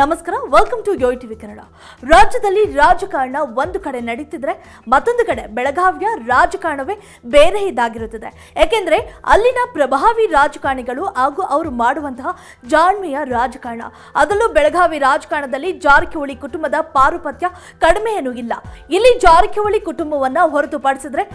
ನಮಸ್ಕಾರ welcome to Yo TV Kannada ರಾಜ್ಯದಲ್ಲಿ ರಾಜಕಾರಣ ಒಂದು ಕಡೆ ನಡೀತಿದ್ರೆ ಮತ್ತೊಂದು ಕಡೆ ಬೆಳಗಾವಿಯ ರಾಜಕಾರಣವೇ ಬೇರೆ ಇದಾಗಿರುತ್ತದೆ. ಯಾಕೆಂದ್ರೆ ಅಲ್ಲಿನ ಪ್ರಭಾವಿ ರಾಜಕಾರಣಿಗಳು ಹಾಗೂ ಅವರು ಮಾಡುವಂತಹ ಜಾಣ್ಮೆಯ ರಾಜಕಾರಣ. ಅದರಲ್ಲೂ ಬೆಳಗಾವಿ ರಾಜಕಾರಣದಲ್ಲಿ ಜಾರಕಿಹೊಳಿ ಕುಟುಂಬದ ಪಾರುಪತ್ಯ ಕಡಿಮೆಯೇನೂ ಇಲ್ಲ. ಇಲ್ಲಿ ಜಾರಕಿಹೊಳಿ ಕುಟುಂಬವನ್ನ ಹೊರತುಪಡಿಸಿದ್ರೆ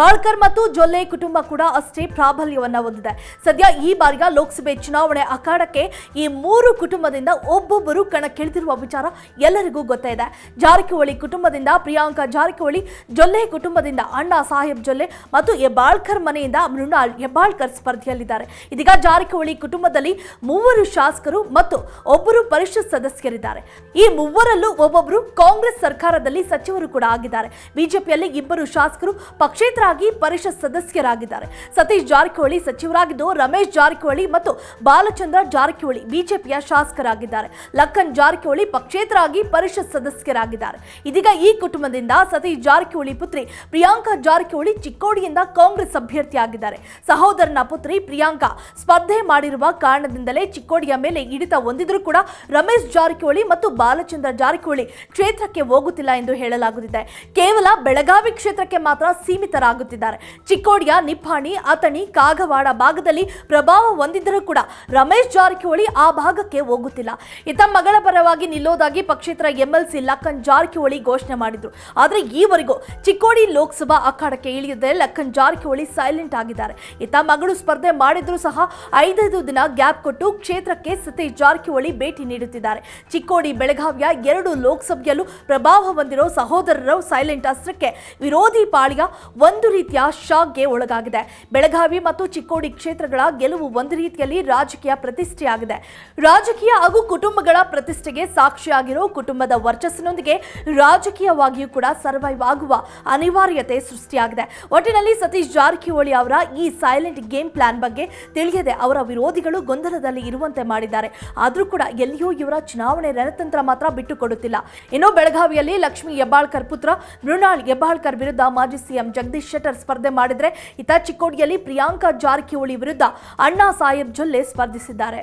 ಬಾಳ್ಕರ್ ಮತ್ತು ಜೊಲ್ಲೆ ಕುಟುಂಬ ಕೂಡ ಅಷ್ಟೇ ಪ್ರಾಬಲ್ಯವನ್ನ ಹೊಂದಿದೆ. ಸದ್ಯ ಈ ಬಾರಿಯ ಲೋಕಸಭೆ ಚುನಾವಣೆ ಅಖಾಡಕ್ಕೆ ಈ ಮೂರು ಕುಟುಂಬದಿಂದ ಒಬ್ಬೊಬ್ಬರು ಕಣಕ್ಕಿಳಿದಿರುವ ವಿಚಾರ ಎಲ್ಲರಿಗೂ ಗೊತ್ತೇ ಇದೆ. ಜಾರಕಿಹೊಳಿ ಕುಟುಂಬದಿಂದ ಪ್ರಿಯಾಂಕಾ ಜಾರಕಿಹೊಳಿ, ಜೊಲ್ಲೆ ಕುಟುಂಬದಿಂದ ಅಣ್ಣಾ ಸಾಹೇಬ್ ಜೊಲ್ಲೆ ಮತ್ತು ಹೆಬ್ಬಾಳ್ಕರ್ ಮನೆಯಿಂದ ಮೃಣಾಲ್ ಹೆಬ್ಬಾಳ್ಕರ್ ಸ್ಪರ್ಧೆಯಲ್ಲಿದ್ದಾರೆ. ಇದೀಗ ಜಾರಕಿಹೊಳಿ ಕುಟುಂಬದಲ್ಲಿ ಮೂವರು ಶಾಸಕರು ಮತ್ತು ಒಬ್ಬರು ಪರಿಷತ್ ಸದಸ್ಯರಿದ್ದಾರೆ. ಈ ಮೂವರಲ್ಲೂ ಒಬ್ಬೊಬ್ಬರು ಕಾಂಗ್ರೆಸ್ ಸರ್ಕಾರದಲ್ಲಿ ಸಚಿವರು ಕೂಡ ಆಗಿದ್ದಾರೆ. ಬಿಜೆಪಿಯಲ್ಲಿ ಇಬ್ಬರು ಶಾಸಕರು ಪಕ್ಷೇತರಾಗಿ ಪರಿಷತ್ ಸದಸ್ಯರಾಗಿದ್ದಾರೆ. ಸತೀಶ್ ಜಾರಕಿಹೊಳಿ ಸಚಿವರಾಗಿದ್ದು, ರಮೇಶ್ ಜಾರಕಿಹೊಳಿ ಮತ್ತು ಬಾಲಚಂದ್ರ ಜಾರಕಿಹೊಳಿ ಬಿಜೆಪಿಯ ಶಾಸಕರಾಗಿದ್ದಾರೆ. ಲಕ್ಕನ್ ಜಾರಕಿಹೊಳಿ ಪಕ್ಷೇತರಾಗಿ ಪರಿಷತ್ ಸದಸ್ಯರಾಗಿದ್ದಾರೆ. ಇದೀಗ ಈ ಕುಟುಂಬದಿಂದ ಸತೀಶ್ ಜಾರಕಿಹೊಳಿ ಪುತ್ರಿ ಪ್ರಿಯಾಂಕಾ ಜಾರಕಿಹೊಳಿ ಚಿಕ್ಕೋಡಿಯಿಂದ ಕಾಂಗ್ರೆಸ್ ಅಭ್ಯರ್ಥಿಯಾಗಿದ್ದಾರೆ. ಸಹೋದರನ ಪುತ್ರಿ ಪ್ರಿಯಾಂಕಾ ಸ್ಪರ್ಧೆ ಮಾಡಿರುವ ಕಾರಣದಿಂದಲೇ ಚಿಕ್ಕೋಡಿಯ ಮೇಲೆ ಹಿಡಿತ ಹೊಂದಿದ್ರೂ ಕೂಡ ರಮೇಶ್ ಜಾರಕಿಹೊಳಿ ಮತ್ತು ಬಾಲಚಂದ್ರ ಜಾರಕಿಹೊಳಿ ಕ್ಷೇತ್ರಕ್ಕೆ ಹೋಗುತ್ತಿಲ್ಲ ಎಂದು ಹೇಳಲಾಗುತ್ತಿದೆ. ಕೇವಲ ಬೆಳಗಾವಿ ಕ್ಷೇತ್ರಕ್ಕೆ ಮಾತ್ರ ಸೀಮಿತರಾಗುತ್ತಿದ್ದಾರೆ. ಚಿಕ್ಕೋಡಿಯ ನಿಪ್ಪಾಣಿ, ಅಥಣಿ, ಕಾಗವಾಡ ಭಾಗದಲ್ಲಿ ಪ್ರಭಾವ ಹೊಂದಿದ್ದರೂ ಕೂಡ ರಮೇಶ್ ಜಾರಕಿಹೊಳಿ ಆ ಭಾಗಕ್ಕೆ ಹೋಗುತ್ತಿಲ್ಲ. ಇತ್ತ ಮಗಳ ಪರವಾಗಿ ನಿಲ್ಲೋದಾಗಿ ಪಕ್ಷೇತರ ಎಂಎಲ್ಸಿ ಲಕ್ಕನ್ ಜಾರಕಿಹೊಳಿ ಘೋಷಣೆ ಮಾಡಿದ್ರು. ಆದರೆ ಈವರೆಗೂ ಚಿಕ್ಕೋಡಿ ಲೋಕಸಭಾ ಅಖಾಡಕ್ಕೆ ಇಳಿಯದೆ ಲಕ್ಕನ್ ಜಾರಕಿಹೊಳಿ ಸೈಲೆಂಟ್ ಆಗಿದ್ದಾರೆ. ಇತ್ತ ಮಗಳು ಸ್ಪರ್ಧೆ ಮಾಡಿದ್ರು ಸಹ ಐದೈದು ದಿನ ಗ್ಯಾಪ್ ಕೊಟ್ಟು ಕ್ಷೇತ್ರಕ್ಕೆ ಸತೀಶ್ ಜಾರಕಿಹೊಳಿ ಭೇಟಿ ನೀಡುತ್ತಿದ್ದಾರೆ. ಚಿಕ್ಕೋಡಿ ಬೆಳಗಾವಿಯ ಎರಡು ಲೋಕಸಭೆಯಲ್ಲೂ ಪ್ರಭಾವ ಹೊಂದಿರೋ ಸಹೋದರರು ಸೈಲೆಂಟ್ ಅಸ್ತ್ರಕ್ಕೆ ವಿರೋಧಿ ಪಾಳಿಯ ಒಂದು ರೀತಿಯ ಶಾಕ್ಗೆ ಒಳಗಾಗಿದೆ. ಬೆಳಗಾವಿ ಮತ್ತು ಚಿಕ್ಕೋಡಿ ಕ್ಷೇತ್ರಗಳ ಗೆಲುವು ಒಂದು ರೀತಿಯಲ್ಲಿ ರಾಜಕೀಯ ಪ್ರತಿಷ್ಠೆಯಾಗಿದೆ. ರಾಜಕೀಯ ಹಾಗೂ ಕುಟುಂಬಗಳ ಪ್ರತಿಷ್ಠೆಗೆ ಸಾಕ್ಷಿಯಾಗಿರೋ ಕುಟುಂಬದ ವರ್ಚಸ್ಸಿನೊಂದಿಗೆ ರಾಜಕೀಯವಾಗಿಯೂ ಕೂಡ ಸರ್ವೈವ್ ಆಗುವ ಅನಿವಾರ್ಯತೆ ಸೃಷ್ಟಿಯಾಗಿದೆ. ಒಟ್ಟಿನಲ್ಲಿ ಸತೀಶ್ ಜಾರಕಿಹೊಳಿ ಅವರ ಈ ಸೈಲೆಂಟ್ ಗೇಮ್ ಪ್ಲಾನ್ ಬಗ್ಗೆ ತಿಳಿಯದೆ ಅವರ ವಿರೋಧಿಗಳು ಗೊಂದಲದಲ್ಲಿ ಇರುವಂತೆ ಮಾಡಿದ್ದಾರೆ. ಆದರೂ ಕೂಡ ಎಲ್ಲಿಯೂ ಇವರ ಚುನಾವಣೆ ರಣತಂತ್ರ ಮಾತ್ರ ಬಿಟ್ಟುಕೊಡುತ್ತಿಲ್ಲ. ಇನ್ನು ಬೆಳಗಾವಿಯಲ್ಲಿ ಲಕ್ಷ್ಮೀ ಹೆಬ್ಬಾಳ್ಕರ್ ಪುತ್ರ ಮೃಣಾಳ್ ಹೆಬ್ಬಾಳ್ಕರ್ ವಿರುದ್ಧ ಮಾಜಿ ಸಿಎಂ ಜಗದೀಶ್ ಶೆಟ್ಟರ್ ಸ್ಪರ್ಧೆ ಮಾಡಿದರೆ ಇತ ಚಿಕ್ಕೋಡಿಯಲ್ಲಿ ಪ್ರಿಯಾಂಕಾ ಜಾರಕಿಹೊಳಿ ವಿರುದ್ಧ ಅಣ್ಣಾ ಸಾಹೇಬ್ ಜೊಲ್ಲೆ ಸ್ಪರ್ಧಿಸಿದ್ದಾರೆ.